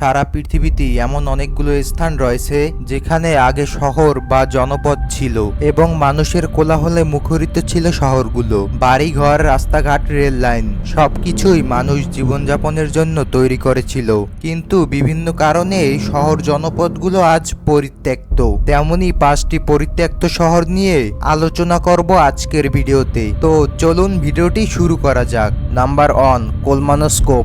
সারা পৃথিবীতে এমন অনেকগুলো স্থান রয়েছে যেখানে আগে শহর বা জনপদ ছিল এবং মানুষের কোলাহলে মুখরিত ছিল শহরগুলো। বাড়িঘর, রাস্তাঘাট, রেল লাইন সবকিছুই মানুষ জীবনযাপনের জন্য তৈরি করেছিল। কিন্তু বিভিন্ন কারণে এই শহর জনপদগুলো আজ পরিত্যক্ত। তেমনি পাঁচটি পরিত্যক্ত শহর নিয়ে আলোচনা করব আজকের ভিডিওতে। তো চলুন ভিডিওটি শুরু করা যাক। Number one, Kolmanskop.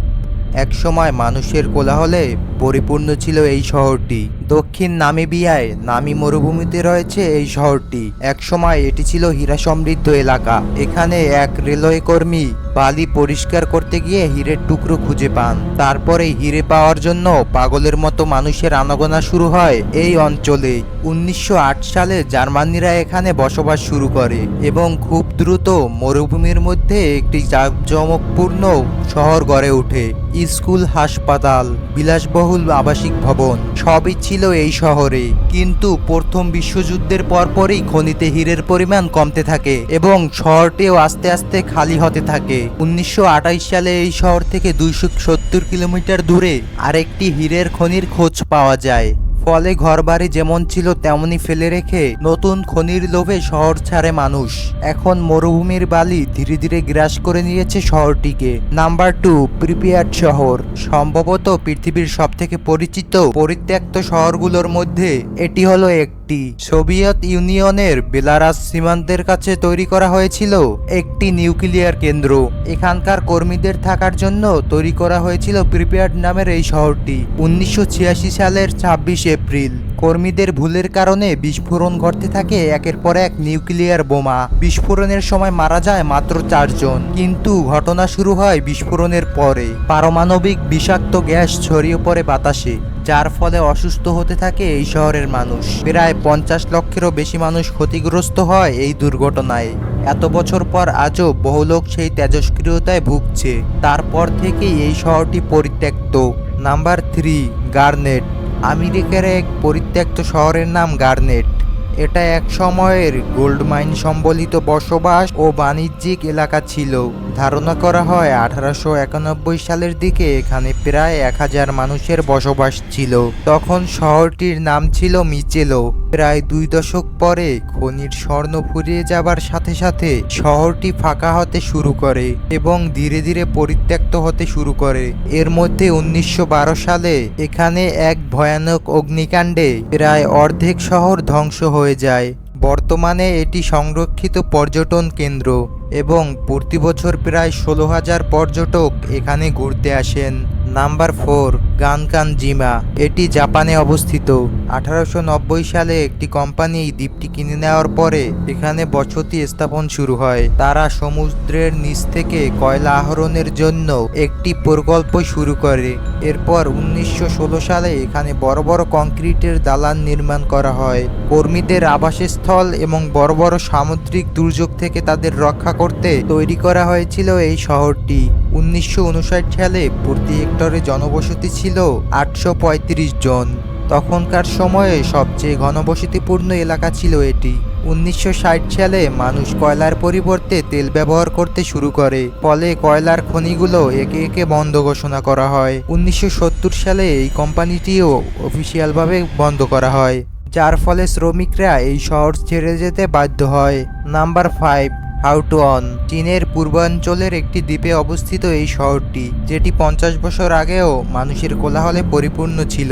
একসময় মানুষের কোলাহলে পরিপূর্ণ ছিল এই শহরটি। দক্ষিণ নামিবিয়ায় নামি মরুভূমিতে রয়েছে এই শহরটি। একসময় এটি ছিল হীরা সমৃদ্ধ এলাকা। এখানে এক রেলওয়ে কর্মী বালি পরিষ্কার করতে গিয়ে হীরের টুকরো খুঁজে পান। তারপরে হিরে পাওয়ার জন্য পাগলের মতো মানুষের আনাগোনা শুরু হয় এই অঞ্চলে। উনিশশো আট সালে জার্মানিরা এখানে বসবাস শুরু করে এবং খুব দ্রুত মরুভূমির মধ্যে একটি জাঁকজমকপূর্ণ শহর গড়ে ওঠে। স্কুল, হাসপাতাল বিলাসবহুল আবাসিক ভবন। সবই ছিল এই শহরে। কিন্তু প্রথম বিশ্বযুদ্ধের পরপরই খনিতে হীরের পরিমাণ কমতে থাকে এবং শহরটিও আস্তে আস্তে খালি হতে থাকে। উনিশশো আঠাশ সালে এই শহর থেকে দুইশো সত্তর কিলোমিটার দূরে আরেকটি হীরের খনির খোঁজ পাওয়া যায়। ফলে ঘরবাড়ি যেমন ছিল তেমনই ফেলে রেখে নতুন খনির লোভে শহর ছাড়ে মানুষ। এখন মরুভূমির বালি ধীরে ধীরে গ্রাস করে নিয়েছে শহরটিকে। নাম্বার টু, প্রিপেয়ার্ড শহর। সম্ভবত পৃথিবীর সবথেকে পরিচিত পরিত্যক্ত শহরগুলোর মধ্যে এটি হলো একটি সোভিয়েত ইউনিয়নের বেলারাস সীমান্তের কাছে তৈরি করা হয়েছিল একটি নিউক্লিয়ার কেন্দ্র। এখানকার কর্মীদের থাকার জন্য তৈরি করা হয়েছিল প্রিপেয়ার্ড নামের এই শহরটি। উনিশশো ছিয়াশি সালের ছাব্বিশ এপ্রিল। কর্মীদের ভুলের কারণে বিস্ফোরণ ঘটতে থাকে একের পর এক নিউক্লিয়ার বোমা। বিস্ফোরণের সময় মারা যায় মাত্র চারজন। কিন্তু ঘটনা শুরু হয় বিস্ফোরণের পরে। পারমাণবিক বিষাক্ত গ্যাস ছড়িয়ে পড়ে বাতাসে। যার ফলে অসুস্থ হতে থাকে এই শহরের মানুষ। প্রায় পঞ্চাশ লক্ষেরও বেশি মানুষ ক্ষতিগ্রস্ত হয় এই দুর্ঘটনায়। এত বছর পর আজও বহু লোক সেই তেজস্ক্রিয়তায় ভুগছে। তারপর থেকেই এই শহরটি পরিত্যক্ত। Number three, Garnet. আমেরিকার এক পরিত্যক্ত শহরের নাম গার্নেট। এটা এক সময়ের গোল্ড মাইন সম্বলিত বসবাস ও বাণিজ্যিক এলাকা ছিল। ধারণা করা হয় আঠারোশো একানব্বই সালের দিকে এখানে প্রায় এক হাজার মানুষের বসবাস ছিল। তখন শহরটির নাম ছিল মিচেলো। প্রায় দুই দশক পরে খনির স্বর্ণ ফুরিয়ে যাবার সাথে সাথে শহরটি ফাঁকা হতে শুরু করে এবং ধীরে ধীরে পরিত্যক্ত হতে শুরু করে। এর মধ্যে উনিশশো বারো সালে এখানে এক ভয়ানক অগ্নিকাণ্ডে প্রায় অর্ধেক শহর ধ্বংস হয়ে যায়। বর্তমানে এটি সংরক্ষিত পর্যটন কেন্দ্র এবং প্রতি বছর প্রায় ষোলো হাজার পর্যটক এখানে ঘুরতে আসেন। Number four, Gunkanjima. এটি জাপানে অবস্থিত। আঠারোশো নব্বই সালে একটি কোম্পানি দ্বীপটি কিনে নেওয়ার পরে এখানে বসতি স্থাপন শুরু হয়। তারা সমুদ্রের নিচ থেকে কয়লা আহরণের জন্য একটি প্রকল্প শুরু করে। এরপর উনিশশো ষোলো সালে এখানে বড় বড় কংক্রিটের দালান নির্মাণ করা হয়। কর্মীদের আবাসস্থল এবং বড় বড় সামুদ্রিক দুর্যোগ থেকে তাদের রক্ষা করতে তৈরি করা হয়েছিল এই শহরটি। উনিশশো উনষাট সালে প্রতি হেক্টরে জনবসতি ছিল আটশো পঁয়ত্রিশ জন। তখনকার সময়ে সবচেয়ে ঘনবসতিপূর্ণ এলাকা ছিল এটি। উনিশশো ষাট সালে মানুষ কয়লার পরিবর্তে তেল ব্যবহার করতে শুরু করে। ফলে কয়লার খনিগুলো একে একে বন্ধ ঘোষণা করা হয়। উনিশশো সত্তর সালে এই কোম্পানিটিও অফিসিয়ালভাবে বন্ধ করা হয়। যার ফলে শ্রমিকরা এই শহর ছেড়ে যেতে বাধ্য হয়। নাম্বার ফাইভ হাউটুয়ন চীনের পূর্বাঞ্চলের একটি দ্বীপে অবস্থিত এই শহরটি, যেটি পঞ্চাশ বছর আগেও মানুষের কোলাহলে পরিপূর্ণ ছিল।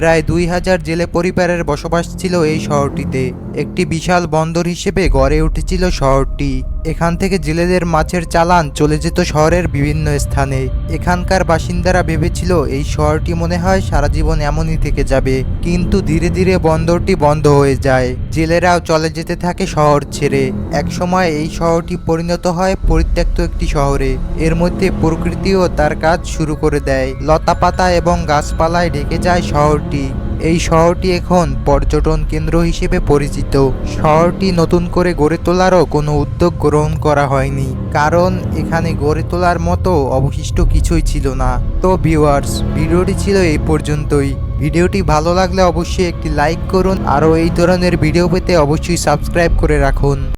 প্রায় দুই হাজার জেলে পরিবারের বসবাস ছিল এই শহরটিতে। একটি বিশাল বন্দর হিসেবে গড়ে উঠেছিল শহরটি। এখান থেকে জেলেদের মাছের চালান চলে যেত শহরের বিভিন্ন স্থানে। এখানকার বাসিন্দারা ভেবেছিল, এই শহরটি মনে হয় সারা জীবন এমনই থেকে যাবে। কিন্তু ধীরে ধীরে বন্দরটি বন্ধ হয়ে যায়। জেলেরাও চলে যেতে থাকে শহর ছেড়ে। একসময় এই শহরটি পরিণত হয় পরিত্যক্ত একটি শহরে। এর মধ্যে প্রকৃতিও তার কাজ শুরু করে দেয়। লতাপাতা এবং গাছপালায় ঢেকে যায় শহরটি। এই শহরটি এখন পর্যটন কেন্দ্র হিসেবে পরিচিত। শহরটি নতুন করে গড়ে তোলারও কোনো উদ্যোগ গ্রহণ করা হয়নি, কারণ এখানে গড়ে তোলার মতো অবশিষ্ট কিছুই ছিল না। তো ভিউয়ার্স, ভিডিওটি ছিল এই পর্যন্তই। ভিডিওটি ভালো লাগলে অবশ্যই একটি লাইক করুন, আরও এই ধরনের ভিডিও পেতে অবশ্যই সাবস্ক্রাইব করে রাখুন।